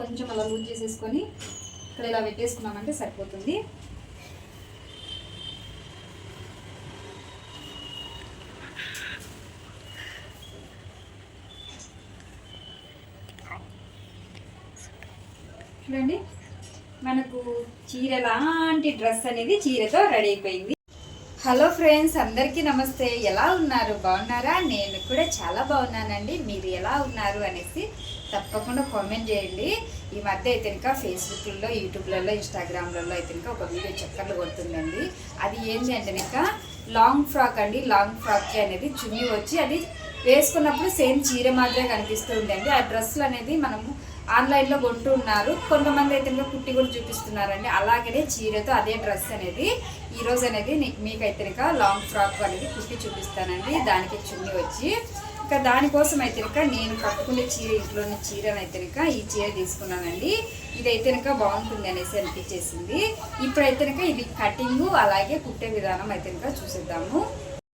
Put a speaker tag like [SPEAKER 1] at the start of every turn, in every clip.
[SPEAKER 1] కొంచెం అలా లూజ్ చేసేసుకొని ఇక్కడ ఇలా పెట్టేసుకున్నామంటే సరిపోతుంది. చూడండి మనకు చీర లాంటి డ్రెస్ అనేది చీరతో రెడీ అయిపోయింది. హలో ఫ్రెండ్స్ అందరికీ నమస్తే. ఎలా ఉన్నారు? బాగున్నారా? నేను కూడా చాలా బాగున్నానండి. మీరు ఎలా ఉన్నారు? అనేసి తప్పకుండా కామెంట్ చేయండి. ఈ మధ్య అయితే ఇంకా ఫేస్బుక్లలో యూట్యూబ్లలో ఇన్స్టాగ్రామ్లలో అయితే ఇంకా ఒక వీడియో చక్కర్లు కొడుతుందండి. అది ఏంటి అంటే ఇంకా లాంగ్ ఫ్రాక్ అండి. లాంగ్ ఫ్రాక్ అనేది చున్నీ వచ్చి అది వేసుకున్నప్పుడు సేమ్ చీర మాదిరే కనిపిస్తూ ఉందండి ఆ డ్రెస్సులు అనేది మనము ఆన్లైన్లో కొంటూ ఉన్నారు. కొంతమంది అయితే ఇంకా కుట్టి కూడా చూపిస్తున్నారండి. అలాగనే చీరతో అదే డ్రెస్ అనేది ఈరోజు అనేది మీకు మీకైతే ఇంకా లాంగ్ ఫ్రాక్ అనేది కుట్టి చూపిస్తానండి. దానికి చున్నీ వచ్చి ఇంకా దానికోసం అయితే నేను కట్టుకునే చీర ఇంట్లోని చీర అయితే ఈ చీర తీసుకున్నానండి. ఇదైతే ఇంకా బాగుంటుంది అనేసి అనిపించేసింది. ఇప్పుడైతే ఇది కటింగ్ అలాగే కుట్టే విధానం అయితే చూసేద్దాము.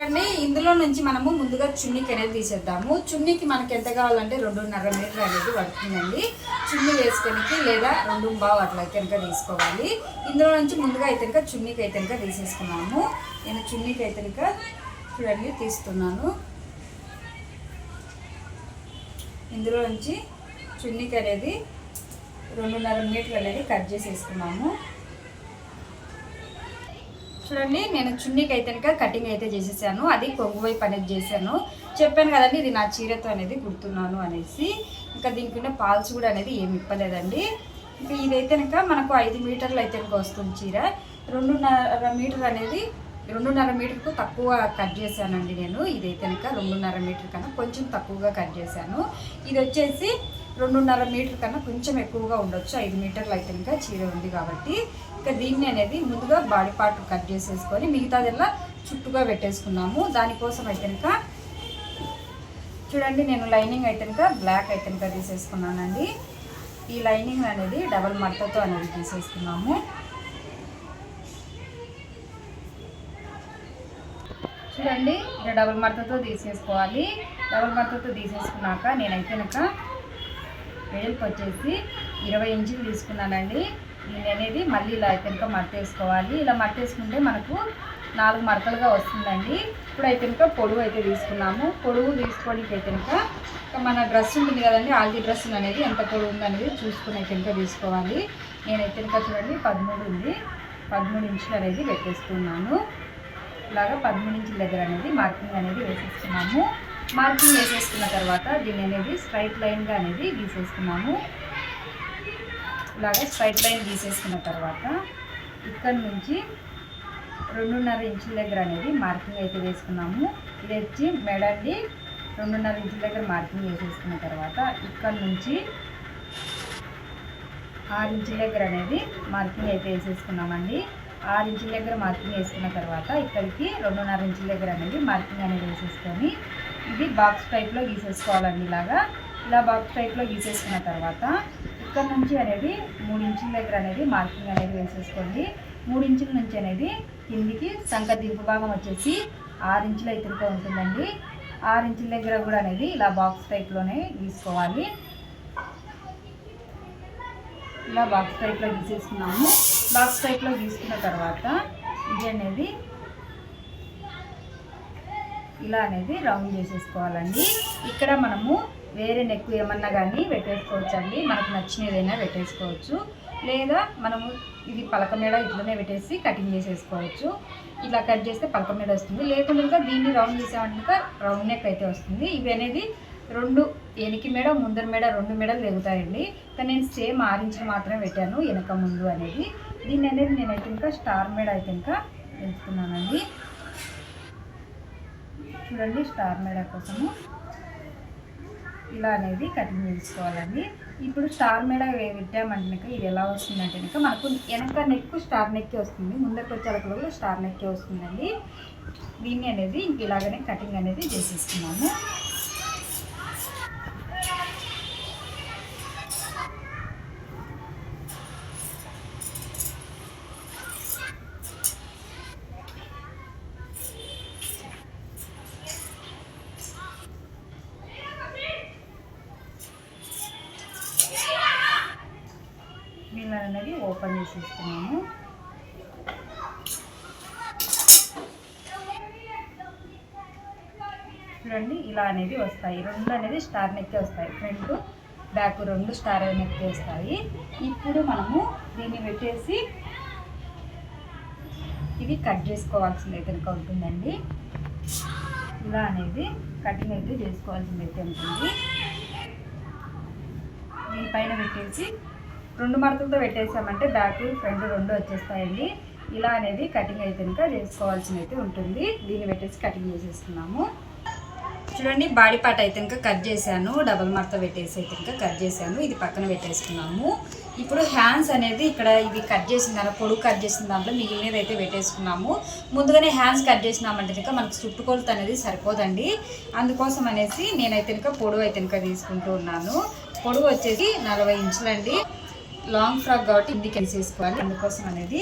[SPEAKER 1] అండి ఇందులో నుంచి మనము ముందుగా చున్నీకి అనేది తీసేద్దాము. చున్నీకి మనకి ఎంత కావాలంటే రెండున్నర మీటర్ అనేది పడుతుందండి. చున్నీ వేసుకోనికి లేదా రెండు బావు అట్లా అయితే కనుక తీసుకోవాలి. ఇందులో నుంచి ముందుగా అయితే కనుక చున్నీకి అయితే కనుక తీసేసుకున్నాము. నేను చున్నీకి అయితే కనుక చూడండి తీస్తున్నాను. ఇందులో నుంచి చున్నీకి అనేది రెండున్నర మీటర్ అనేది కట్ చేసేసుకున్నాము. చూడండి నేను చున్నీకి అయితే కనుక కటింగ్ అయితే చేసేసాను. అది కొంగు వైపు అనేది చేశాను. చెప్పాను కదండి ఇది నా చీరతో అనేది కుడుతున్నాను అనేసి. ఇంకా దీనికి ఉన్న పాల్స్ కూడా అనేది ఏమి ఇప్పలేదండి. ఇంకా ఇదైతే కనుక మనకు ఐదు మీటర్లు అయితే కనుక వస్తుంది చీర. రెండున్నర మీటర్ అనేది రెండున్నర మీటర్కు తక్కువ కట్ చేశానండి నేను. ఇదైతే కనుక రెండున్నర మీటర్ కన్నా కొంచెం తక్కువగా కట్ చేశాను. ఇది వచ్చేసి రెండున్నర మీటర్ కన్నా కొంచెం ఎక్కువగా ఉండొచ్చు. ఐదు మీటర్లు అయితే ఇంకా చీర ఉంది కాబట్టి. ఇంకా దీన్ని అనేది ముందుగా బాడీ పార్ట్ కట్ చేసేసుకొని మిగతాదెల్లా చుట్టుగా పెట్టేసుకున్నాము. దానికోసం అయితే ఇంకా చూడండి నేను లైనింగ్ అయితే ఇంకా బ్లాక్ అయితే ఇంకా తీసేసుకున్నానండి. ఈ లైనింగ్ అనేది డబల్ మడతతో అనేది తీసేసుకున్నాము. చూడండి. ఇలా డబుల్ మడతతో తీసేసుకోవాలి. డబుల్ మడతతో తీసేసుకున్నాక నేనైతే కనుక వెడల్పు వచ్చేసి ఇరవై ఇంచులు తీసుకున్నానండి. నేను అనేది మళ్ళీ ఇలా అయితే కనుక మడతేసుకోవాలి. ఇలా మడతేసుకుంటే మనకు నాలుగు మడతలుగా వస్తుందండి. ఇప్పుడు అయితే కనుక పొడుగు అయితే తీసుకున్నాము. పొడుగు తీసుకోవడానికి అయితే కనుక ఇంకా మన డ్రెస్ ఉంటుంది కదండి. ఆల్ది డ్రెస్ అనేది ఎంత పొడుగు ఉందనేది చూసుకుని అయితే కనుక తీసుకోవాలి. నేనైతే కనుక చూడండి పదమూడు ఉంది. పదమూడు ఇంచులు అనేది పెట్టేస్తున్నాను లాగా పదమూడు ఇంచుల దగ్గర అనేది మార్కింగ్ అనేది వేసేసుకున్నాము. మార్కింగ్ వేసేసుకున్న తర్వాత దీన్ని అనేది స్ట్రైట్ లైన్గా అనేది గీసేసుకున్నాము. ఇలాగా స్ట్రైట్ లైన్ గీసేసుకున్న తర్వాత ఇక్కడ నుంచి రెండున్నర ఇంచుల దగ్గర అనేది మార్కింగ్ అయితే వేసుకున్నాము. ఇది వచ్చి మెడండి రెండున్నర ఇంచుల దగ్గర మార్కింగ్ వేసేసుకున్న తర్వాత ఇక్కడ నుంచి ఆరు ఇంచుల దగ్గర అనేది మార్కింగ్ అయితే వేసేసుకున్నామండి. ఆరు ఇంచుల దగ్గర మార్కింగ్ వేసుకున్న తర్వాత ఇక్కడికి రెండున్నర ఇంచుల దగ్గర అనేది మార్కింగ్ అనేది వేసేసుకొని ఇది బాక్స్ టైప్లో గీసేసుకోవాలండి ఇలాగా. ఇలా బాక్స్ టైప్లో గీసేసుకున్న తర్వాత ఇక్కడ నుంచి అనేది మూడు ఇంచుల దగ్గర అనేది మార్కింగ్ అనేది వేసేసుకోండి. మూడు ఇంచుల నుంచి అనేది కిందికి సంఖ దింపు భాగం వచ్చేసి ఆరు ఇంచుల ఎత్తుగా ఉంటుందండి. ఆరు ఇంచుల దగ్గర కూడా అనేది ఇలా బాక్స్ టైప్లోనే గీసుకోవాలి. ఇలా బాక్స్ టైప్లో గీసేసుకున్నాము. బాక్స్ టైప్లో తీసుకున్న తర్వాత ఇది అనేది ఇలా అనేది రౌండ్ చేసేసుకోవాలండి. ఇక్కడ మనము వేరే నెక్ ఏమన్నా కానీ పెట్టేసుకోవచ్చు అండి మనకు నచ్చిన ఏదైనా పెట్టేసుకోవచ్చు. లేదా మనము ఇది పలక మీద ఇట్లనే పెట్టేసి కటింగ్ చేసేసుకోవచ్చు. ఇలా కట్ చేస్తే పలక మీద వస్తుంది. లేకుండా ఇంకా దీన్ని రౌండ్ చేసామంటే రౌండ్ నెక్ అయితే వస్తుంది. ఇవి అనేది రెండు వెనక మెడ ముందర మెడ రెండు మెడలు తెగుతాయండి. కానీ నేను సేమ్ ఆరెంజ్ మాత్రమే పెట్టాను వెనక ముందు అనేది. దీన్ని అనేది నేనైతే ఇంకా స్టార్ మేడ్ అయితే ఇంకా ఎంచుకున్నానండి చూడండి స్టార్ మేడ కోసము ఇలా అనేది కటింగ్ చేసుకోవాలండి. ఇప్పుడు స్టార్ మేడ పెట్టామంటే ఇది ఎలా వస్తుందంటే కనుక మనకు వెనక నెక్ స్టార్ నెక్కి వస్తుంది. ముందరకు వచ్చే కూడా స్టార్ నెక్కి వస్తుందండి. దీన్ని అనేది ఇంక ఇలాగనే కటింగ్ అనేది చేసేసుకున్నాము ఓపెన్ చేసేస్తున్నాము. చూడండి ఇలా అనేది వస్తాయి. రెండు అనేది స్టార్ నెక్కే వస్తాయి. ఫ్రంట్ బ్యాక్ రెండు స్టార్ నెక్కే వస్తాయి. ఇప్పుడు మనము దీన్ని పెట్టేసి ఇది కట్ చేసుకోవాల్సింది అయితే కనుక ఉంటుందండి. ఇలా అనేది కటింగ్ అయితే చేసుకోవాల్సింది అయితే ఉంటుంది. దీనిపైన పెట్టేసి రెండు మడతలతో పెట్టేసామంటే బ్యాక్ ఫ్రంట్ రెండు వచ్చేస్తాయండి. ఇలా అనేది కటింగ్ అయితే కనుక చేసుకోవాల్సింది అయితే ఉంటుంది. దీన్ని పెట్టేసి కటింగ్ చేసేస్తున్నాము. చూడండి బాడీ పార్ట్ అయితే ఇంకా కట్ చేశాను. డబల్ మడత పెట్టేసి అయితే ఇంకా కట్ చేశాను. ఇది పక్కన పెట్టేసుకున్నాము ఇప్పుడు హ్యాండ్స్ అనేది ఇక్కడ ఇది కట్ చేసిన దాంట్లో పొడుగు కట్ చేసిన దాంట్లో మిగిలినది అయితే పెట్టేసుకున్నాము. ముందుగానే హ్యాండ్స్ కట్ చేసినామంటే ఇంకా మనకు చుట్టుకొలత అనేది సరిపోదండి. అందుకోసం అనేసి నేనైతే ఇంకా పొడుగు అయితే ఇంకా తీసుకుంటూ ఉన్నాను. పొడుగు వచ్చేసి నలభై ఇంచులండి. లాంగ్ ఫ్రాక్ కాబట్టి ఇది తీసేసుకోవాలి అందుకోసం అనేది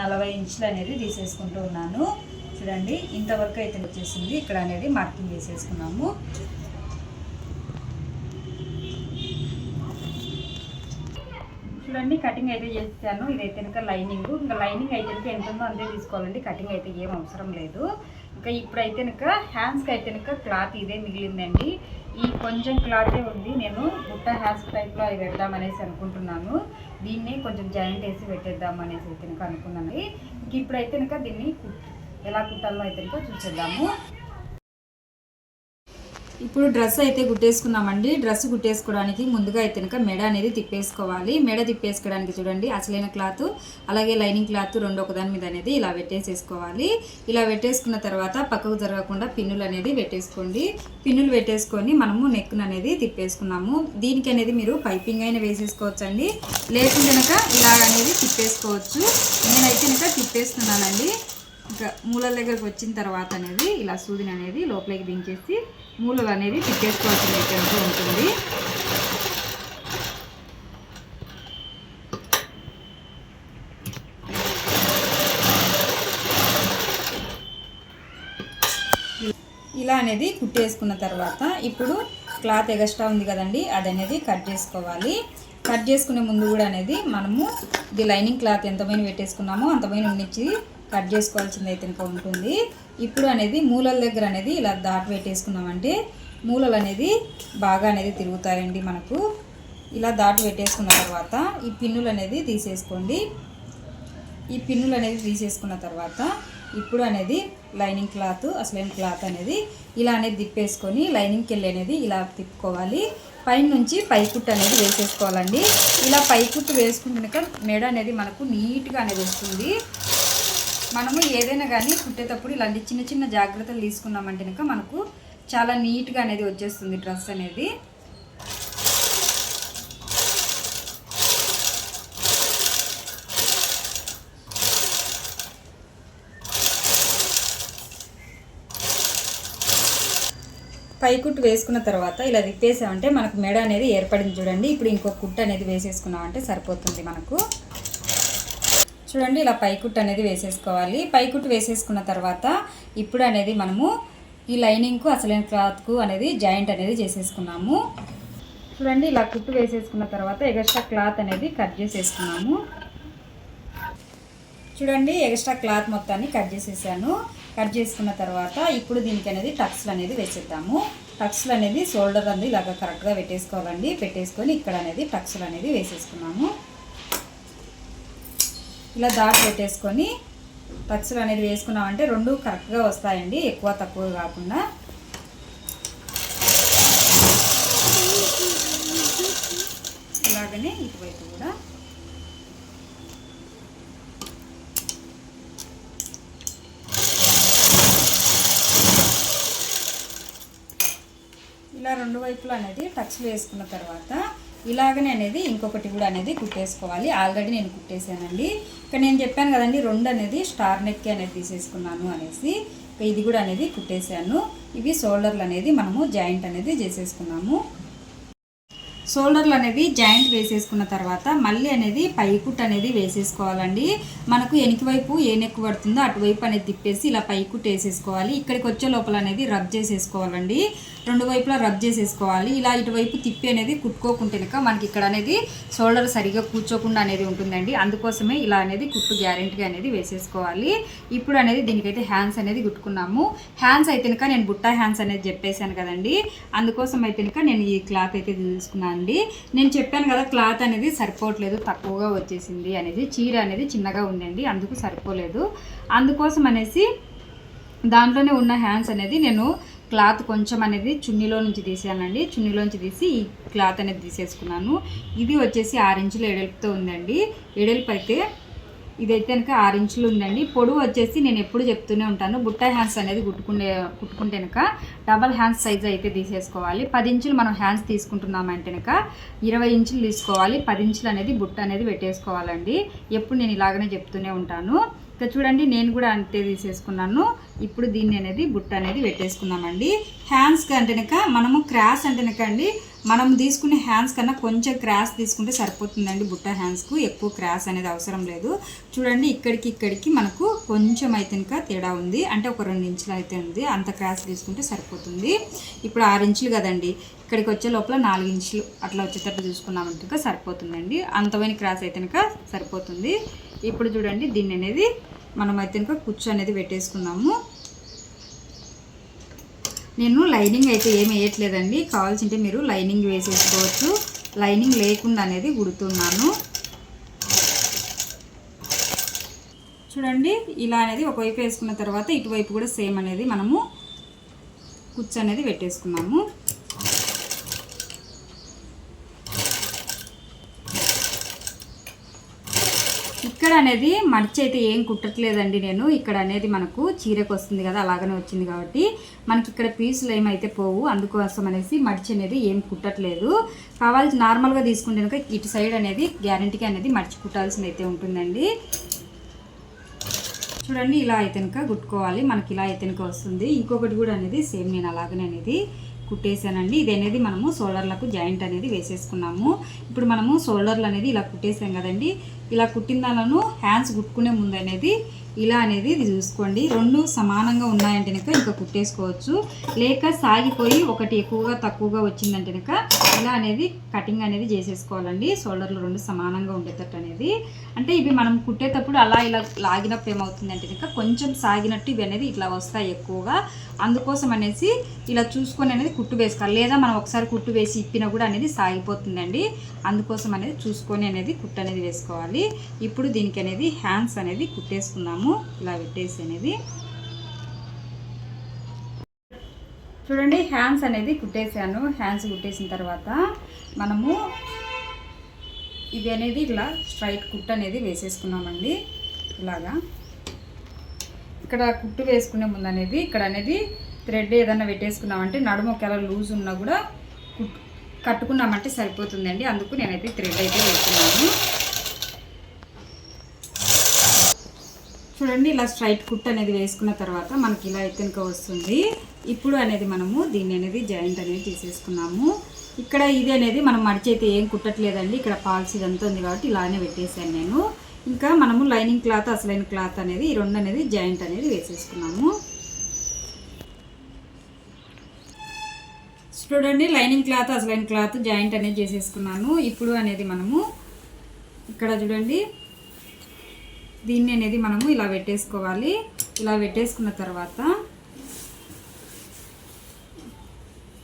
[SPEAKER 1] నలభై ఇంచులు అనేది తీసేసుకుంటూ ఉన్నాను. చూడండి ఇంతవరకు అయితే వచ్చేసింది? ఇక్కడ అనేది మార్కింగ్ వేసేసుకున్నాము చూడండి కటింగ్ అయితే చేస్తాను ఇదైతే ఇంకా లైనింగ్ ఇంకా లైనింగ్ అయితే ఎంత ఉందో అంతే తీసుకోవాలండి. కటింగ్ అయితే ఏం అవసరం లేదు. ఇంకా ఇప్పుడైతే కనుక హ్యాండ్స్కి అయితే కనుక క్లాత్ ఇదే మిగిలిందండి. ఈ కొంచెం క్లాతే ఉంది. నేను బుట్ట హ్యాండ్స్ టైప్లో అవి పెడదామనేసి అనుకుంటున్నాను. దీన్ని కొంచెం జాయింట్ వేసి పెట్టేద్దాం అనేసి అయితే కనుక అనుకున్నాను. ఇంక ఇప్పుడైతే కనుక దీన్ని ఎలా కుట్టాలో అయితే కనుక చూసేద్దాము. ఇప్పుడు డ్రెస్ అయితే కుట్టేసుకున్నామండి డ్రెస్ గుట్టేసుకోవడానికి ముందుగా అయితే కనుక మెడ అనేది తిప్పేసుకోవాలి. మెడ తిప్పేసుకోవడానికి చూడండి అసలైన క్లాత్ అలాగే లైనింగ్ క్లాత్ రెండు ఒకదాని మీద అనేది ఇలా పెట్టేసేసుకోవాలి. ఇలా పెట్టేసుకున్న తర్వాత పక్కకు జరగకుండా పిన్నులు అనేది పెట్టేసుకోండి. పిన్నులు పెట్టేసుకొని మనము నెక్ను అనేది తిప్పేసుకున్నాము. దీనికి అనేది మీరు పైపింగ్ అయినా వేసేసుకోవచ్చు అండి లేకుంటే కనుక ఇలా అనేది తిప్పేసుకోవచ్చు. నేనైతే కనుక తిప్పేస్తున్నానండి. ఇంకా మూలల దగ్గరకు వచ్చిన తర్వాత అనేది ఇలా సూదిని అనేది లోపలికి దించేసి మూలలు అనేది పిక్కేసుకోవాల్సిన అయితే ఉంటుంది. ఇలా అనేది కుట్టేసుకున్న తర్వాత ఇప్పుడు క్లాత్ ఎగస్ట్రా ఉంది కదండి అది అనేది కట్ చేసుకోవాలి. కట్ చేసుకునే ముందు కూడా అనేది మనము ఇది లైనింగ్ క్లాత్ ఎంతమైన పెట్టేసుకున్నామో అంతమైన ఉండించి కట్ చేసుకోవాల్సింది అయితే ఇంకా ఉంటుంది. ఇప్పుడు అనేది మూలల దగ్గర అనేది ఇలా దాటి పెట్టేసుకున్నామంటే మూలలు అనేది బాగా అనేది తిరుగుతాయండి మనకు. ఇలా దాటి పెట్టేసుకున్న తర్వాత ఈ పిన్నులు అనేది తీసేసుకోండి. ఈ పిన్నులు అనేది తీసేసుకున్న తర్వాత ఇప్పుడు అనేది లైనింగ్ క్లాత్ అసలైన క్లాత్ అనేది ఇలా అనేది తిప్పేసుకొని లైనింగ్కి వెళ్ళి అనేది ఇలా తిప్పుకోవాలి. పైన నుంచి పైకుట్టు అనేది వేసేసుకోవాలండి. ఇలా పైకుట్టు వేసుకుంటున్నాక మెడ అనేది మనకు నీట్గా అనేది వస్తుంది. మనము ఏదైనా కానీ కుట్టేటప్పుడు ఇలాంటి చిన్న చిన్న జాగ్రత్తలు తీసుకున్నామంటే కనుక మనకు చాలా నీట్గా అనేది వచ్చేస్తుంది డ్రెస్ అనేది. పైకుట్టు వేసుకున్న తర్వాత ఇలా తిప్పేసామంటే మనకు మెడ అనేది ఏర్పడింది చూడండి. ఇప్పుడు ఇంకో కుట్టు అనేది వేసేసుకున్నామంటే సరిపోతుంది మనకు. చూడండి ఇలా పైకుట్టు అనేది వేసేసుకోవాలి. పైకుట్టు వేసేసుకున్న తర్వాత ఇప్పుడు అనేది మనము ఈ లైనింగ్కు అసలైన క్లాత్కు అనేది జాయింట్ అనేది చేసేసుకున్నాము. చూడండి ఇలా కుట్టు వేసేసుకున్న తర్వాత ఎగస్ట్రా క్లాత్ అనేది కట్ చేసేసుకున్నాము. చూడండి ఎక్స్ట్రా క్లాత్ మొత్తాన్ని కట్ చేసేసాను. కట్ చేసుకున్న తర్వాత ఇప్పుడు దీనికి అనేది టక్స్లు అనేది వేసేద్దాము. టక్స్లు అనేది షోల్డర్ అనేది ఇలాగ కరెక్ట్గా పెట్టేసుకోవాలండి. పెట్టేసుకొని ఇక్కడ అనేది టక్స్లు అనేది వేసేసుకున్నాము. ఇలా దాటి పెట్టేసుకొని పచ్చలు అనేది వేసుకున్నామంటే రెండు కరెక్ట్గా వస్తాయండి ఎక్కువ తక్కువ కాకుండా. ఇలాగనే ఇటువైపు కూడా. ఇలా రెండు వైపులు అనేది టచ్లు వేసుకున్న తర్వాత ఇలాగనే అనేది ఇంకొకటి కూడా అనేది కుట్టేసుకోవాలి. ఆల్రెడీ నేను కుట్టేసానండి ఇక్కడ నేను చెప్పాను కదండి రెండు అనేది స్టార్ నెక్ అనేది తీసేసుకున్నాను అనేసి. ఇక ఇది కూడా అనేది కుట్టేశాను. ఇవి షోల్డర్లు అనేది మనము జాయింట్ అనేది చేసేసుకున్నాము. షోల్డర్లు అనేది జాయింట్ వేసేసుకున్న తర్వాత మళ్ళీ అనేది పైకుట్ అనేది వేసేసుకోవాలండి. మనకు వెనక వైపు ఏ నెక్కు పడుతుందో అటువైపు అనేది తిప్పేసి ఇలా పైకుట్ వేసేసుకోవాలి. ఇక్కడికి వచ్చే లోపల అనేది రబ్ చేసేసుకోవాలండి. రెండు వైపులా రబ్ చేసేసుకోవాలి. ఇలా ఇటువైపు తిప్పి అనేది కుట్టుకోకుంటే కనుక మనకి ఇక్కడ అనేది షోల్డర్ సరిగా కూర్చోకుండా అనేది ఉంటుందండి. అందుకోసమే ఇలా అనేది కుట్టు గ్యారెంటీగా అనేది వేసేసుకోవాలి. ఇప్పుడు అనేది దీనికైతే హ్యాండ్స్ అనేది కుట్టుకున్నాము. హ్యాండ్స్ అయితే కనుక నేను బుట్టా హ్యాండ్స్ అనేది చెప్పేశాను కదండి. అందుకోసం అయితే కనుక నేను ఈ క్లాత్ అయితే తీసుకున్నాను అండి. నేను చెప్పాను కదా క్లాత్ అనేది సరిపోవట్లేదు తక్కువగా వచ్చేసింది అనేది. చీర అనేది చిన్నగా ఉందండి అందుకు సరిపోలేదు. అందుకోసం అనేసి దాంట్లోనే ఉన్న హ్యాండ్స్ అనేది నేను క్లాత్ కొంచెం అనేది చున్నీలో నుంచి తీసానండి చున్నీలోంచి తీసి ఈ క్లాత్ అనేది తీసేసుకున్నాను. ఇది వచ్చేసి ఆరు ఎడల్పుతో ఉందండి. ఎడల్పు అయితే ఇదైతే కనుక ఆరు ఇంచులు ఉందండి. పొడవు వచ్చేసి నేను ఎప్పుడు చెప్తూనే ఉంటాను. బుట్ట హ్యాండ్స్ అనేది కుట్టుకునే కుట్టుకుంటే కనుక డబల్ హ్యాండ్స్ సైజ్ అయితే తీసేసుకోవాలి. పది ఇంచులు మనం హ్యాండ్స్ తీసుకుంటున్నామంటే కనుక ఇరవై ఇంచులు తీసుకోవాలి. పది ఇంచులు అనేది బుట్ట అనేది పెట్టేసుకోవాలండి. ఎప్పుడు నేను ఇలాగనే చెప్తూనే ఉంటాను. ఇక చూడండి నేను కూడా అంతే తీసేసుకున్నాను. ఇప్పుడు దీన్ని అనేది బుట్ట అనేది పెట్టేసుకున్నామండి హ్యాండ్స్ కంటేనక మనము క్రాస్ అంటేనక అండి మనం తీసుకునే హ్యాండ్స్ కన్నా కొంచెం క్రాస్ తీసుకుంటే సరిపోతుందండి బుట్ట హ్యాండ్స్కు ఎక్కువ క్రాస్ అనేది అవసరం లేదు. చూడండి ఇక్కడికి ఇక్కడికి మనకు కొంచెం అయితే ఇంకా తేడా ఉంది. అంటే ఒక రెండు ఇంచులు అయితే ఉంది. అంత క్రాస్ తీసుకుంటే సరిపోతుంది. ఇప్పుడు ఆరు ఇంచులు కదండి ఇక్కడికి వచ్చే లోపల నాలుగు ఇంచులు అట్లా వచ్చేటట్టు చూసుకున్నామంటే సరిపోతుందండి. అంతమైన క్రాస్ అయితే కనుక సరిపోతుంది. ఇప్పుడు చూడండి దీన్ని అనేది మనం అయితే కుచ్చు అనేది పెట్టేసుకున్నాము నేను లైనింగ్ అయితే ఏమి వేయట్లేదండి. కావాల్సింటే మీరు లైనింగ్ వేసేసుకోవచ్చు. లైనింగ్ లేకుండా అనేది గుడుతున్నాను. చూడండి ఇలా అనేది ఒకవైపు వేసుకున్న తర్వాత ఇటువైపు కూడా సేమ్ అనేది మనము కుచ్చు అనేది పెట్టేసుకున్నాము. ఇక్కడ అనేది మడిచి అయితే ఏం కుట్టట్లేదండి నేను. ఇక్కడ అనేది మనకు చీరకు వస్తుంది కదా అలాగనే వచ్చింది కాబట్టి మనకి ఇక్కడ పీసులు ఏమైతే పోవు అందుకోసం అనేసి మడిచి అనేది ఏం కుట్టట్లేదు. కావాల్సి నార్మల్గా తీసుకుంటే కనుక ఇటు సైడ్ అనేది గ్యారంటీకి అనేది మడిచి కుట్టాల్సింది అయితే ఉంటుందండి. చూడండి ఇలా అయితే కనుక కుట్టుకోవాలి. మనకి ఇలా అయితే కనుక వస్తుంది. ఇంకొకటి కూడా అనేది సేమ్ నేను అలాగనే అనేది కుట్టేసానండి ఇది అనేది మనము షోల్డర్లకు జాయింట్ అనేది వేసేసుకున్నాము. ఇప్పుడు మనము షోల్డర్లు అనేది ఇలా కుట్టేసాం కదండి. ఇలా కుట్టిన దానిలో హ్యాండ్స్ కుట్టుకునే ముందు అనేది ఇలా అనేది ఇది చూసుకోండి. రెండు సమానంగా ఉన్నాయంటే కనుక ఇంకా కుట్టేసుకోవచ్చు. లేక సాగిపోయి ఒకటి ఎక్కువగా తక్కువగా వచ్చిందంటే కనుక ఇలా అనేది కటింగ్ అనేది చేసేసుకోవాలండి. షోల్డర్లు రెండు సమానంగా ఉండేటట్టు అనేది. అంటే ఇవి మనం కుట్టేటప్పుడు అలా ఇలా లాగినప్పుడు ఏమవుతుందంటే కనుక కొంచెం సాగినట్టు ఇవి అనేది ఇట్లా వస్తాయి ఎక్కువగా. అందుకోసం అనేసి ఇలా చూసుకొని అనేది కుట్టు వేసుకోవాలి. లేదా మనం ఒకసారి కుట్టు వేసి ఇప్పినా కూడా అనేది సాగిపోతుందండి. అందుకోసం అనేది చూసుకొని అనేది కుట్టు అనేది వేసుకోవాలి. ఇప్పుడు దీనికి అనేది హ్యాండ్స్ అనేది కుట్టేసుకుందాము. ఇలా పెట్టేసి అనేది. చూడండి హ్యాండ్స్ అనేది కుట్టేసాను హ్యాండ్స్ కుట్టేసిన తర్వాత మనము ఇది అనేది ఇలా స్ట్రైట్ కుట్ అనేది వేసేసుకున్నామండి. ఇలాగా. ఇక్కడ కుట్టు వేసుకునే ముందు అనేది ఇక్కడ అనేది థ్రెడ్ ఏదైనా పెట్టేసుకున్నామంటే నడుము ఒకవేళ లూజ్ ఉన్నా కూడా కుట్ కట్టుకున్నామంటే సరిపోతుందండి. అందుకు నేనైతే థ్రెడ్ అయితే వేస్తున్నాను చూడండి ఇలా స్ట్రైట్ కుట్ అనేది వేసుకున్న తర్వాత మనకి ఇలా ఎత్తునక వస్తుంది. ఇప్పుడు అనేది మనము దీన్ని అనేది జాయింట్ అనేది తీసేసుకున్నాము. ఇక్కడ ఇది అనేది మనం మడిచైతే ఏం కుట్టట్లేదండి. ఇక్కడ పాల్స్ ఇదంతా ఉంది కాబట్టి ఇలానే పెట్టేశాను నేను. ఇంకా మనము లైనింగ్ క్లాత్ అసలైన క్లాత్ అనేది ఈ రెండు అనేది జాయింట్ అనేది వేసేసుకున్నాము. చూడండి లైనింగ్ క్లాత్ అసలైన క్లాత్ జాయింట్ అనేది చేసేసుకున్నాను. ఇప్పుడు అనేది మనము ఇక్కడ చూడండి దీన్ని అనేది మనము ఇలా పెట్టేసుకోవాలి. ఇలా పెట్టేసుకున్న తర్వాత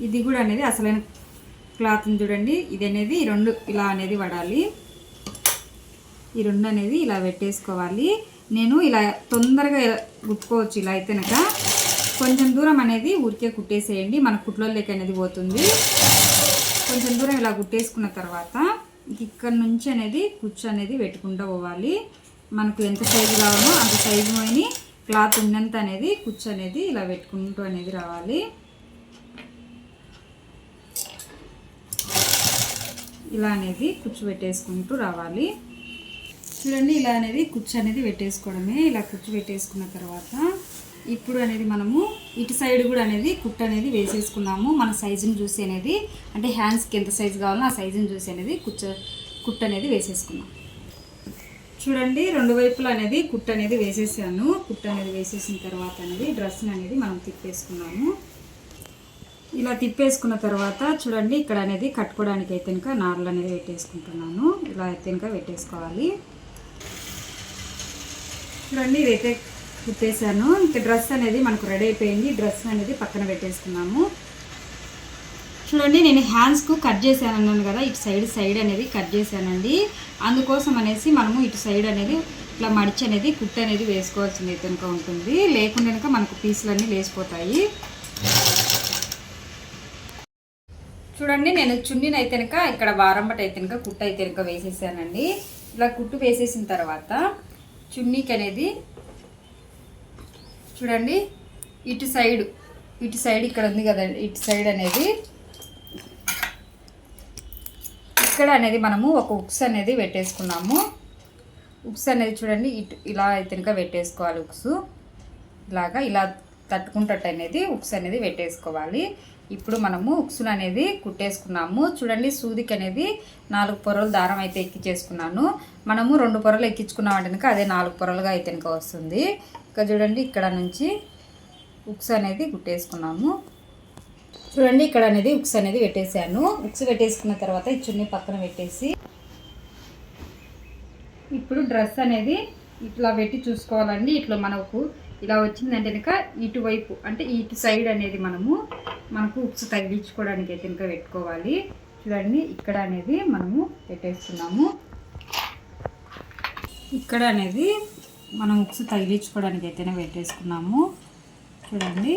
[SPEAKER 1] ఇది కూడా అనేది అసలైన క్లాత్ చూడండి. ఇది అనేది రెండు ఇలా అనేది పడాలి. ఈ రెండు అనేది ఇలా పెట్టేసుకోవాలి. నేను ఇలా తొందరగా గుట్టుకోవచ్చు ఇలా అయితే కనుక. కొంచెం దూరం అనేది ఊరికే కుట్టేసేయండి. మన కుట్లోకి అనేది పోతుంది. కొంచెం దూరం ఇలా కుట్టేసుకున్న తర్వాత ఇక్కడ నుంచి అనేది కుచ్చు అనేది పెట్టుకుంటూ పోవాలి. మనకు ఎంత సైజు కావాలో అంత సైజు పోయి క్లాత్ ఉన్నంత అనేది కుచ్చు అనేది ఇలా పెట్టుకుంటూ అనేది రావాలి. ఇలా అనేది కుచ్చు పెట్టేసుకుంటూ రావాలి. చూడండి ఇలా అనేది కుచ్చు అనేది పెట్టేసుకోవడమే. ఇలా కుచ్చు పెట్టేసుకున్న తర్వాత ఇప్పుడు అనేది మనము ఇటు సైడ్ కూడా అనేది కుట్ట అనేది వేసేసుకున్నాము. మన సైజుని చూసి అనేది అంటే హ్యాండ్స్కి ఎంత సైజు కావాలో ఆ సైజుని చూసి అనేది కుచ్చ కుట్ట అనేది వేసేసుకున్నాం. చూడండి రెండు వైపులు అనేది కుట్టు అనేది వేసేసాను. కుట్టు అనేది వేసేసిన తర్వాత అనేది డ్రెస్ అనేది మనం తిప్పేసుకున్నాము. ఇలా తిప్పేసుకున్న తర్వాత చూడండి ఇక్కడ అనేది కట్టుకోవడానికి అయితే ఇంకా నార్లు అనేది పెట్టేసుకుంటున్నాను. ఇలా అయితే ఇంకా పెట్టేసుకోవాలి. చూడండి ఇదైతే కుట్టేశాను. ఇంకా డ్రెస్ అనేది మనకు రెడీ అయిపోయింది. డ్రెస్ అనేది పక్కన పెట్టేసుకున్నాము. చూడండి నేను హ్యాండ్స్కు కట్ చేశాను అన్నాను కదా ఇటు సైడ్ సైడ్ అనేది కట్ చేశానండి. అందుకోసం అనేసి మనము ఇటు సైడ్ అనేది ఇట్లా మడిచి అనేది కుట్టు అనేది వేసుకోవాల్సింది కనుక ఉంటుంది. లేకుండా కనుక మనకు పీసులు అన్నీ లేచిపోతాయి. చూడండి నేను చున్నీని అయితే కనుక ఇక్కడ వారంబట్ అయితే కనుక కుట్టు అయితే కనుక వేసేసానండి. ఇలా కుట్టు వేసేసిన తర్వాత చున్నీకి అనేది చూడండి ఇటు సైడ్ ఇటు సైడ్ ఇక్కడ ఉంది కదండి ఇటు సైడ్ అనేది ఇక్కడ అనేది మనము ఒక ఉక్స్ అనేది పెట్టేసుకున్నాము. ఉక్స్ అనేది చూడండి ఇటు ఇలా అయితే పెట్టేసుకోవాలి ఉక్స్. ఇలాగా ఇలా తట్టుకుంటట్టు అనేది ఉక్స్ అనేది పెట్టేసుకోవాలి. ఇప్పుడు మనము ఉక్సులు అనేది కుట్టేసుకున్నాము. చూడండి సూదికి అనేది నాలుగు పొరలు దారం అయితే ఎక్కించేసుకున్నాను మనము రెండు పొరలు ఎక్కించుకున్నాం అంటే అదే నాలుగు పొరలుగా అయితే వస్తుంది. ఇంకా చూడండి ఇక్కడ నుంచి ఉక్స్ అనేది కుట్టేసుకున్నాము. చూడండి ఇక్కడ అనేది ఉక్స్ అనేది పెట్టేశాను. ఉక్స్ పెట్టేసుకున్న తర్వాత ఈ చున్నీ పక్కన పెట్టేసి ఇప్పుడు డ్రెస్ అనేది ఇట్లా పెట్టి చూసుకోవాలండి. ఇట్లా మనకు ఇలా వచ్చిందంటే కనుక ఇటువైపు అంటే ఇటు సైడ్ అనేది మనము మనకు ఉక్స్ తగిలించుకోవడానికి అయితే కనుక పెట్టుకోవాలి. చూడండి ఇక్కడ అనేది మనము పెట్టేస్తున్నాము. ఇక్కడ అనేది మనం ఉక్స్ తగిలించుకోవడానికి అయితేనే పెట్టేసుకున్నాము. చూడండి.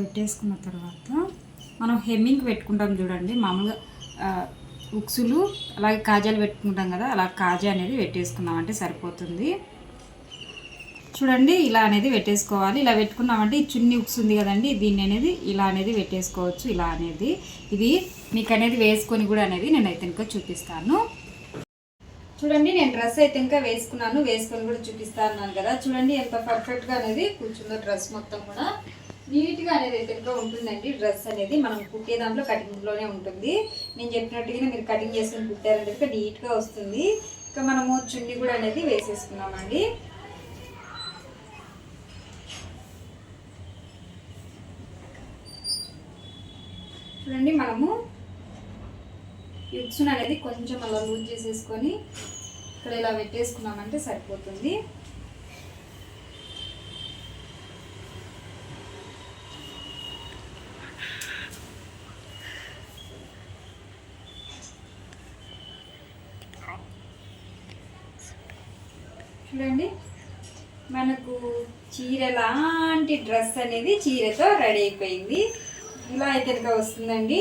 [SPEAKER 1] పెట్టేసుకున్న తర్వాత మనం హెమ్మింగ్ పెట్టుకుంటాం చూడండి మామూలుగా ఉక్సులు అలాగే కాజాలు పెట్టుకుంటాం కదా అలా కాజా అనేది పెట్టేసుకున్నాం అంటే సరిపోతుంది. చూడండి ఇలా అనేది పెట్టేసుకోవాలి. ఇలా పెట్టుకున్నామంటే ఈ చున్ని ఉక్స్ ఉంది కదండి దీన్ని అనేది ఇలా అనేది పెట్టేసుకోవచ్చు ఇలా అనేది. ఇది మీకు అనేది వేసుకొని కూడా అనేది నేను అయితే ఇంకా చూపిస్తాను. చూడండి నేను డ్రెస్ అయితే ఇంకా వేసుకున్నాను వేసుకొని కూడా చూపిస్తాను కదా. చూడండి ఎంత పర్ఫెక్ట్గా అనేది కూర్చుందో డ్రెస్ మొత్తం కూడా. నీట్గా అనేది అయితే ఉంటుందండి. డ్రెస్ అనేది మనం కుట్టే దాంట్లో కటింగ్లోనే ఉంటుంది. నేను చెప్పినట్టుగానే మీరు కటింగ్ చేసుకుని కుట్టారంటే ఇక నీట్గా వస్తుంది. ఇంకా మనము చున్నీ కూడా అనేది వేసేసుకున్నామండి. చూడండి మనము యుక్సున్ అనేది కొంచెం అలా లూజ్ చేసేసుకొని ఇక్కడ ఇలా పెట్టేసుకున్నామంటే సరిపోతుంది చూడండి మనకు చీర లాంటి డ్రెస్ అనేది చీరతో రెడీ అయిపోయింది. ఇలా అయితే వస్తుందండి.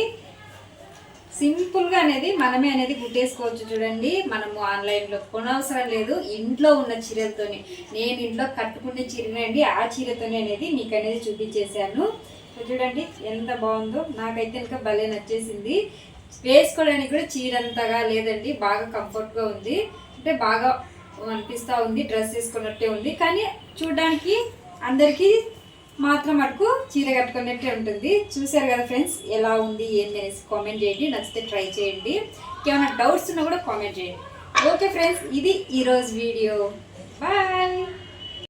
[SPEAKER 1] సింపుల్గా అనేది మనమే అనేది కుట్టేసుకోవచ్చు చూడండి. మనము ఆన్లైన్లో కొనవసరం లేదు. ఇంట్లో ఉన్న చీరలతోనే నేను ఇంట్లో కట్టుకునే చీరనండి ఆ చీరతోనే అనేది మీకు అనేది చూపించేశాను. చూడండి ఎంత బాగుందో. నాకైతే ఇంకా భలే నచ్చేసింది. వేసుకోవడానికి కూడా చీర అంతగా లేదండి. బాగా కంఫర్ట్గా ఉంది. అంటే బాగా అనిపిస్తూ ఉంది. డ్రెస్ వేసుకున్నట్టే ఉంది. కానీ చూడడానికి అందరికీ మాత్రం మటుకు చీర కట్టుకున్నట్టే ఉంటుంది. చూసారు కదా ఫ్రెండ్స్ ఎలా ఉంది ఏంటి అనేసి కామెంట్ చేయండి. నచ్చితే ట్రై చేయండి. ఏమైనా డౌట్స్ ఉన్నా కూడా కామెంట్ చేయండి. ఓకే ఫ్రెండ్స్ ఇది ఈరోజు వీడియో బాయ్